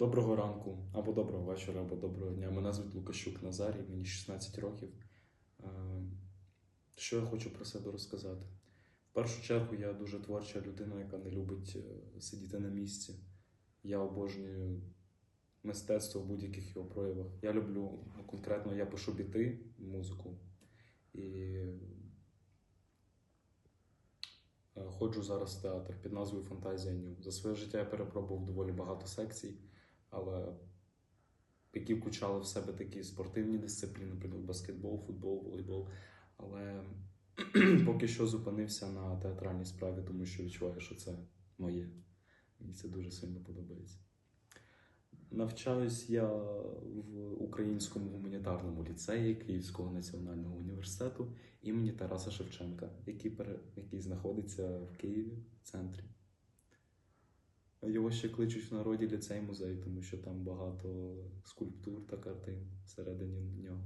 Доброго ранку, або доброго вечора, або доброго дня. Мене звуть Лукащук Назарій, мені 16 років. Е, Що я хочу про себе розказати? В першу чергу я дуже творча людина, яка не любить е, сидіти на місці. Я обожнюю мистецтво в будь-яких його проявах. Я люблю ну, конкретно, я пишу біти, музику і е, ходжу зараз в театр під назвою Фантазія Ню. За своє життя я перепробував доволі багато секцій, але які включали в себе такі спортивні дисципліни, наприклад, баскетбол, футбол, волейбол. Але поки що зупинився на театральній справі, тому що відчуваю, що це моє. Мені це дуже сильно подобається. Навчаюсь я в Українському гуманітарному ліцеї Київського національного університету імені Тараса Шевченка, який, пере... який знаходиться в Києві в центрі. Його ще кличуть в народі ліцей музей, тому що там багато скульптур та картин всередині нього.